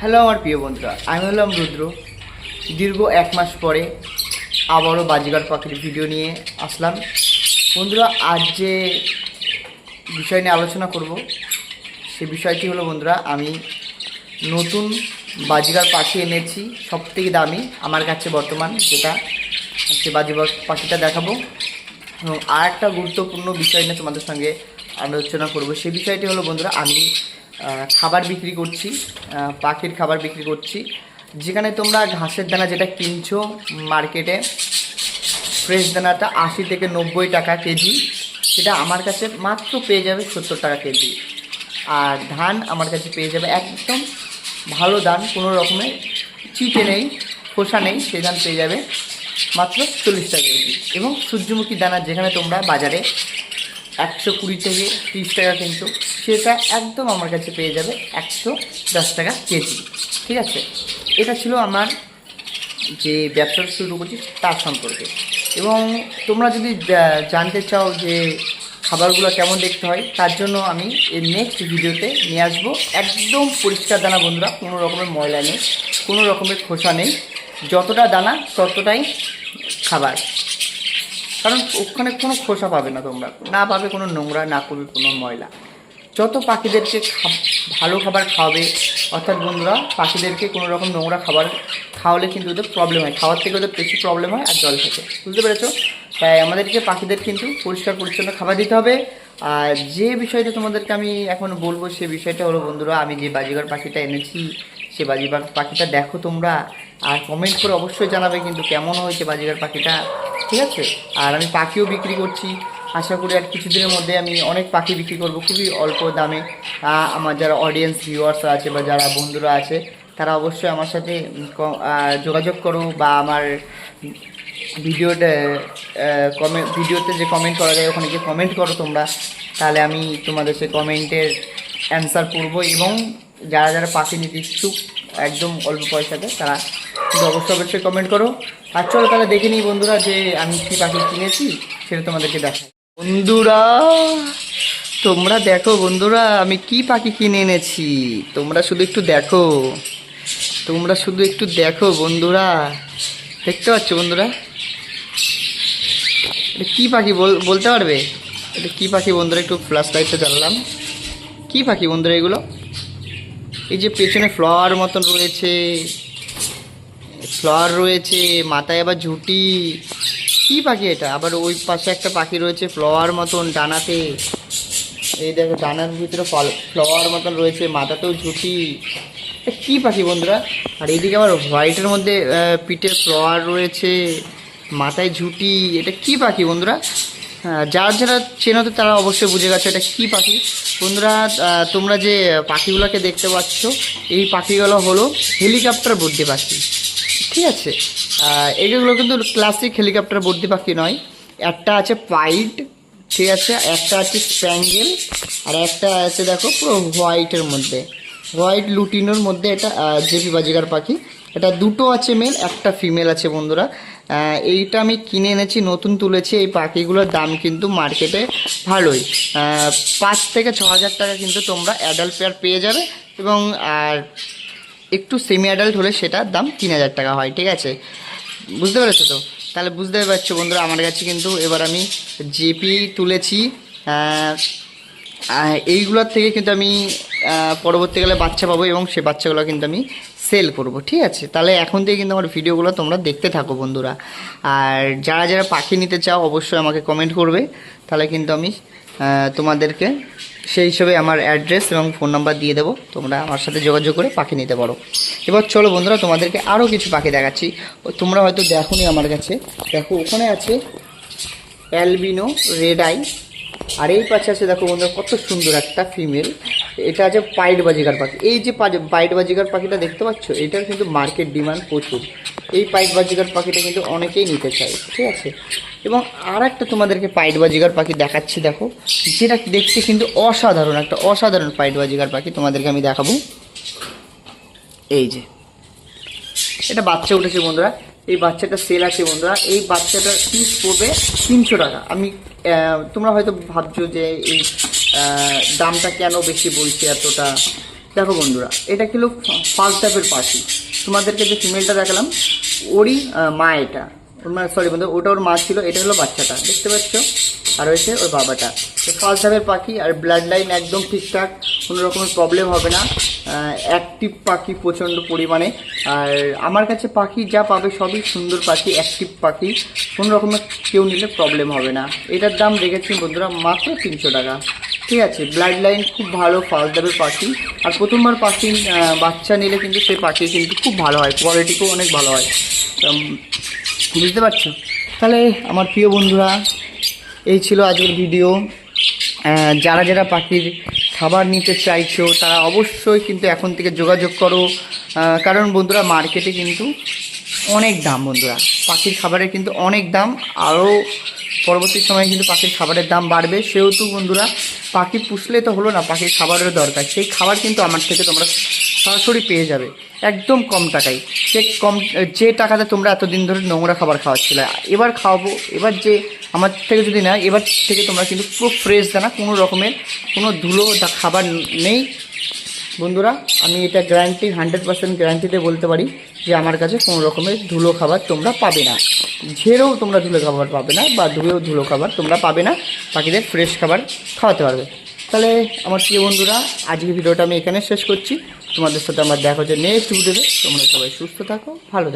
Hello আমার প্রিয় বন্ধুরা, আমি হলাম রুদ্র। দীর্ঘ এক মাস পরে আবারও বাজিগার পাখির ভিডিও নিয়ে আসলাম। বন্ধুরা, আজ যে বিষয় নিয়ে আলোচনা করব, সে বিষয়টি হলো বন্ধুরা, আমি নতুন বাজিগার পাখি এনেছি সব থেকে দামি আমার কাছে বর্তমান যেটা সে বাজিগার পাখিটা দেখাবো। এবং আর একটা গুরুত্বপূর্ণ বিষয় নিয়ে তোমাদের সঙ্গে আলোচনা করব। সেই বিষয়টি হলো বন্ধুরা, আমি খাবার বিক্রি করছি পাখির খাবার বিক্রি করছি। যেখানে তোমরা ঘাসের দানা যেটা কিনছো মার্কেটে, ফ্রেশ দানাটা আশি থেকে নব্বই টাকা কেজি, সেটা আমার কাছে মাত্র পেয়ে যাবে সত্তর টাকা কেজি। আর ধান আমার কাছে পেয়ে যাবে একদম ভালো ধান, কোনো রকমের চিটে নেই, খোসা নেই, সেই ধান পেয়ে যাবে মাত্র চল্লিশ টাকা কেজি। এবং সূর্যমুখী দানা যেখানে তোমরা বাজারে একশো কুড়ি থেকে তিরিশ টাকা কিন্তু। সেটা একদম আমার কাছে পেয়ে যাবে একশো দশ টাকা কেজি। ঠিক আছে? এটা ছিল আমার যে ব্যবসা শুরু করছি তার সম্পর্কে। এবং তোমরা যদি জানতে চাও যে খাবারগুলো কেমন দেখতে হয়, তার জন্য আমি এর নেক্সট ভিডিওতে নিয়ে আসব। একদম পরিষ্কার দানা বন্ধুরা, কোনো রকমের ময়লা নেই, কোনো রকমের খোসা নেই। যতটা দানা, ততটাই খাবার। কারণ ওখানে কোনো খোসা পাবে না তোমরা। না পাবে কোনো নোংরা, না পাবে কোনো ময়লা। যত পাখিদেরকে ভালো খাবার খাওয়াবে, অর্থাৎ বন্ধুরা, পাখিদেরকে কোনো রকম নোংরা খাবার খাওয়ালে কিন্তু ওদের প্রবলেম হয়। খাওয়ার থেকে ওদের বেশি প্রবলেম হয় আর জল থেকে বুঝতে পেরেছ? তাই আমাদেরকে, পাখিদের কিন্তু পরিষ্কার পরিচ্ছন্ন খাবার দিতে হবে। আর যে বিষয়টা তোমাদেরকে আমি এখন বলব, সে বিষয়টা হলো, বন্ধুরা, আমি যে বাজিঘর পাখিটা এনেছি, সে বাজিঘর পাখিটা দেখো তোমরা। আর কমেন্ট করে অবশ্যই জানাবে কিন্তু কেমন হয়েছে বাজিঘর পাখিটা। ঠিক আছে? আর আমি পাখিও বিক্রি করছি। আশা করি আর কিছুদিনের মধ্যে আমি অনেক পাখি বিক্রি করব খুবই অল্প দামে। আমার যারা অডিয়েন্স ভিউয়ার্স আছে বা যারা বন্ধুরা আছে, তারা অবশ্যই আমার সাথে যোগাযোগ করো বা আমার ভিডিওতে কমেন্ট ভিডিওতে যে কমেন্ট করা যায়, ওখানে গিয়ে কমেন্ট করো তোমরা। তাহলে আমি তোমাদের সে কমেন্টের অ্যান্সার করব এবং যারা যারা পাখি নিতে ইচ্ছুক, একদম অল্প পয়সাতে তারা অবশ্যই অবশ্যই কমেন্ট করো। আর চলো তাহলে দেখে নিই বন্ধুরা যে আমি কী পাখি কিনেছি, সেটা তোমাদেরকে দেখাই। বন্ধুরা, তোমরা দেখো বন্ধুরা, আমি কি পাখি কিনে এনেছি? তোমরা শুধু একটু দেখো। তোমরা শুধু একটু দেখো বন্ধুরা। দেখতে পাচ্ছ বন্ধুরা? এটা কী পাখি বল- বলতে পারবে? এটা কী পাখি বন্ধুরা? একটু ফ্ল্যাশ লাইটটা জ্বালালাম। কী পাখি বন্ধুরা এগুলো? এই যে পেছনে ফ্লাওয়ার মতন রয়েছে। ফ্লাওয়ার রয়েছে, মাথায় আবার ঝুটি। কী পাখি এটা? আবার ওই পাশে একটা পাখি রয়েছে ফ্লাওয়ার মতন ডানাতে। এই দেখো, ডানার ভিতরে ফল ফ্লাওয়ার মতন রয়েছে, মাথাতেও ঝুঁটি। কী পাখি বন্ধুরা? আর এইদিকে আবার হোয়াইটের মধ্যে পিঠে ফ্লাওয়ার রয়েছে, মাথায় ঝুঁটি। এটা কী পাখি বন্ধুরা? যারা যারা চেনো তো তারা অবশ্যই বুঝে গেছে এটা কী পাখি। বন্ধুরা তোমরা যে পাখিগুলোকে দেখতে পাচ্ছ, এই পাখিগুলো হলো হেলিকপ্টার বুদ্ধি পাখি। ঠিক আছে। এগুলো কিন্তু ক্লাসিক হেলিকপ্টার বর্দি পাখি নয়। একটা আছে পাইট ঠিক আছে, একটা আছে স্প্যাঙ্গেল আর একটা আছে দেখো পুরো হোয়াইটের মধ্যে। হোয়াইট লুটিনোর মধ্যে এটা জেপি বাজিগার পাখি। এটা দুটো আছে মেল একটা ফিমেল আছে বন্ধুরা। এইটা আমি কিনে এনেছি, নতুন তুলেছি। এই পাখিগুলোর দাম কিন্তু মার্কেটে ভালোই। পাঁচ থেকে ছ হাজার টাকা কিন্তু তোমরা অ্যাডাল্ট পেয়ার পেয়ে যাবে। এবং আর একটু সেমি অ্যাডাল্ট হলে সেটার দাম তিন হাজার টাকা হয়, ঠিক আছে? বুঝতে পেরেছ তো? তাহলে বুঝতে পারছ বন্ধুরা, আমার কাছে কিন্তু এবার আমি জেপি তুলেছি। এইগুলোর থেকে কিন্তু আমি পরবর্তীকালে বাচ্চা পাবো এবং সে বাচ্চাগুলো কিন্তু আমি সেল করব, ঠিক আছে? তাহলে এখন থেকে কিন্তু আমার ভিডিওগুলো তোমরা দেখতে থাকো বন্ধুরা। আর যারা যারা পাখি নিতে চাও, অবশ্যই আমাকে কমেন্ট করবে। তাহলে কিন্তু আমি তোমাদেরকে সেই হিসেবে আমার অ্যাড্রেস এবং ফোন নাম্বার দিয়ে দেবো। তোমরা আমার সাথে যোগাযোগ করে পাখি নিতে পারো। এবার চলো বন্ধুরা, তোমাদেরকে আরও কিছু পাখি দেখাচ্ছি। তোমরা হয়তো দেখো আমার কাছে। দেখো, ওখানে আছে অ্যালবিনো রেড আই আর এই পাশে আছে, দেখো বন্ধুরা, কত সুন্দর একটা ফিমেল এটা আছে পাইট বাজিকার পাখি। এই যে পাইট বাজিকার পাখিটা দেখতে পাচ্ছ? এটার কিন্তু মার্কেট ডিমান্ড প্রচুর। এই পাইট বাজিকার পাখিটা কিন্তু অনেকেই নিতে চায়, ঠিক আছে? এবং আর একটা তোমাদেরকে পাইট বাজিকার পাখি দেখাচ্ছি, দেখো, যেটা দেখতে কিন্তু অসাধারণ, একটা অসাধারণ পাইট বাজিকার পাখি তোমাদেরকে আমি দেখাবো। এই যে, এটা বাচ্চা উঠেছে বন্ধুরা। এই বাচ্চাটা সেল আছে বন্ধুরা। এই বাচ্চাটা পিস পড়বে তিনশো টাকা। আমি তোমরা হয়তো ভাবছ যে এই দামটা কেন বেশি বলছে এতটা? দেখো বন্ধুরা, এটা ছিল ফার্স্ট টাইপের পাখি তোমাদেরকে যে ফিমেলটা দেখালাম, ওরই মা এটা। ওর মা সরি বন্ধু, ওটা ওর মা ছিল, এটা হলো বাচ্চাটা, দেখতে পাচ্ছ? আর হয়েছে ওর বাবাটা। তো ফার্স্ট টাইপের পাখি আর ব্লাড লাইন একদম ঠিকঠাক, কোনো রকমের প্রবলেম হবে না। অ্যাক্টিভ পাখি প্রচণ্ড পরিমাণে। আর আমার কাছে পাখি যা পাবে সবই সুন্দর পাখি অ্যাক্টিভ পাখি। কোনো রকমের কেউ নিলে প্রবলেম হবে না। এটার দাম রেখেছি বন্ধুরা মাত্র তিনশো টাকা। ঠিক আছে ব্লাড লাইন খুব ভালো ফার্স্ট ডাবের পাখি আর প্রথমবার পাখি বাচ্চা নিলে কিন্তু সেই পাখি কিন্তু খুব ভালো হয় কোয়ালিটিও অনেক ভালো হয়। বুঝতে পারছ? তাহলে আমার প্রিয় বন্ধুরা, এই ছিল আজকের ভিডিও যারা যারা পাখির খাবার নিতে চাইছো, তারা অবশ্যই কিন্তু এখন থেকে যোগাযোগ করো। কারণ বন্ধুরা মার্কেটে কিন্তু অনেক দাম বন্ধুরা। পাখির খাবারের কিন্তু অনেক দাম, আরও পরবর্তী সময়ে কিন্তু পাখির খাবারের দাম বাড়বে। সেহেতু বন্ধুরা, পাখি পুষলে তো হলো না, পাখির খাবারের দরকার। সেই খাবার কিন্তু আমার থেকে তোমরা সরাসরি পেয়ে যাবে, একদম কম টাকায়। সে কম, যে টাকাতে তোমরা এতদিন ধরে নোংরা খাবার খাওয়াচ্ছিলে, এবার খাওয়াবো, এবার যে আমার থেকে যদি না এবার থেকে তোমরা কিন্তু পুরো ফ্রেশ দানা, কোনো রকমের কোনো ধুলো খাবার নেই। বন্ধুরা, আমি এটা গ্যারান্টি হান্ড্রেড পার্সেন্ট গ্যারান্টিতে বলতে পারি যে আমার কাছে কোনো রকমের ধুলো খাবার তোমরা পাবে না। ঝেড়েও তোমরা ধুলো খাবার পাবে না বা ধুয়েও ধুলো খাবার তোমরা পাবে না পাখিদের ফ্রেশ খাবার খাওয়াতে পারবে। তাহলে আমার প্রিয় বন্ধুরা আজকে ভিডিওটা আমি এখানে শেষ করছি। তোমাদের সাথে আমার দেখা হচ্ছে নেক্সট ভিডিওতে তোমরা সবাই সুস্থ থাকো, ভালো থাকো।